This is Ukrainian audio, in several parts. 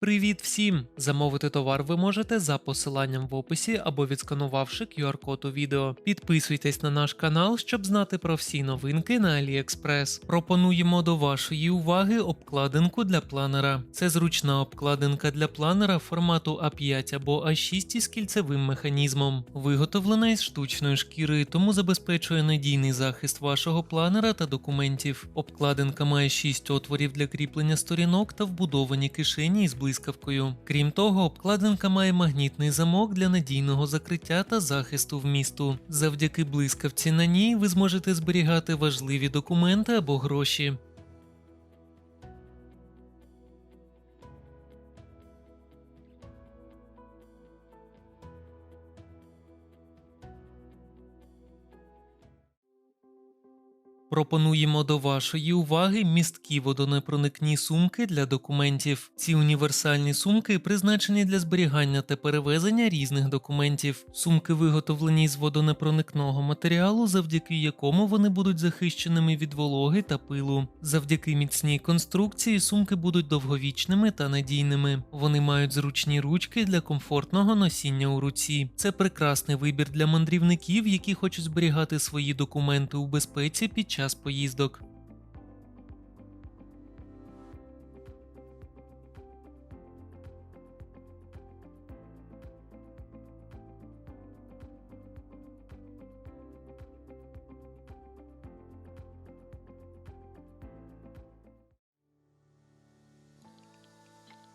Привіт всім! Замовити товар ви можете за посиланням в описі або відсканувавши QR-код у відео. Підписуйтесь на наш канал, щоб знати про всі новинки на AliExpress. Пропонуємо до вашої уваги обкладинку для планера. Це зручна обкладинка для планера формату А5 або А6 із кільцевим механізмом. Виготовлена із штучної шкіри, тому забезпечує надійний захист вашого планера та документів. Обкладинка має 6 отворів для кріплення сторінок та вбудовані кишені із блискавкою. Крім того, обкладинка має магнітний замок для надійного закриття та захисту вмісту. Завдяки блискавці на ній ви зможете зберігати важливі документи або гроші. Пропонуємо до вашої уваги місткі водонепроникні сумки для документів. Ці універсальні сумки призначені для зберігання та перевезення різних документів. Сумки виготовлені з водонепроникного матеріалу, завдяки якому вони будуть захищеними від вологи та пилу. Завдяки міцній конструкції сумки будуть довговічними та надійними. Вони мають зручні ручки для комфортного носіння у руці. Це прекрасний вибір для мандрівників, які хочуть зберігати свої документи у безпеці під час поїздок.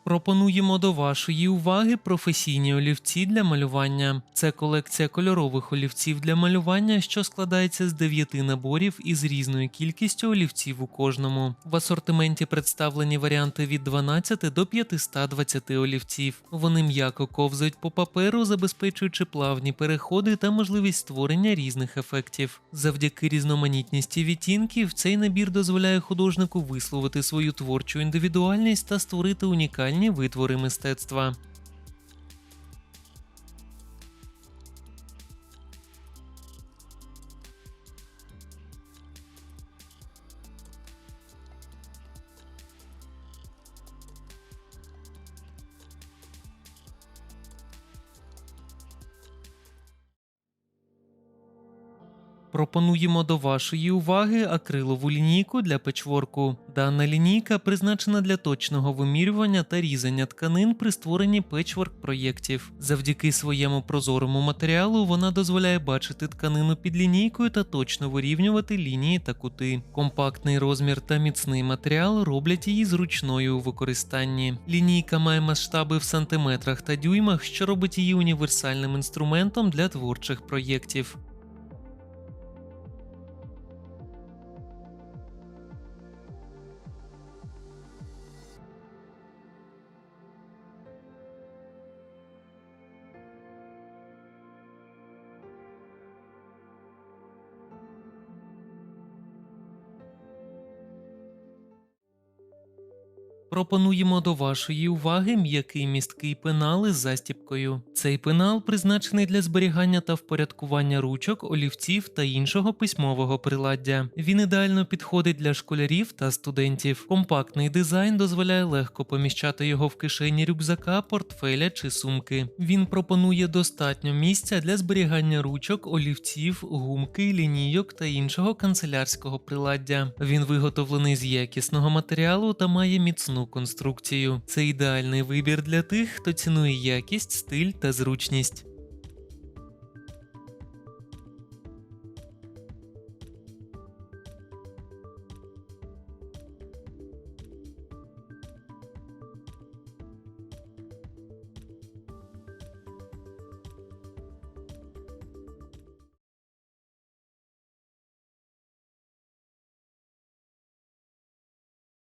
Пропонуємо до вашої уваги професійні олівці для малювання. Це колекція кольорових олівців для малювання, що складається з 9 наборів із різною кількістю олівців у кожному. В асортименті представлені варіанти від 12 до 520 олівців. Вони м'яко ковзають по паперу, забезпечуючи плавні переходи та можливість створення різних ефектів. Завдяки різноманітності відтінків цей набір дозволяє художнику висловити свою творчу індивідуальність та створити унікальні витвори мистецтва. Пропонуємо до вашої уваги акрилову лінійку для печворку. Дана лінійка призначена для точного вимірювання та різання тканин при створенні печворк проєктів. Завдяки своєму прозорому матеріалу вона дозволяє бачити тканину під лінійкою та точно вирівнювати лінії та кути. Компактний розмір та міцний матеріал роблять її зручною у використанні. Лінійка має масштаби в сантиметрах та дюймах, що робить її універсальним інструментом для творчих проєктів. Пропонуємо до вашої уваги м'який місткий пенал із застіпкою. Цей пенал призначений для зберігання та впорядкування ручок, олівців та іншого письмового приладдя. Він ідеально підходить для школярів та студентів. Компактний дизайн дозволяє легко поміщати його в кишені рюкзака, портфеля чи сумки. Він пропонує достатньо місця для зберігання ручок, олівців, гумки, лінійок та іншого канцелярського приладдя. Він виготовлений з якісного матеріалу та має міцну конструкцію. Це ідеальний вибір для тих, хто цінує якість, стиль та зручність.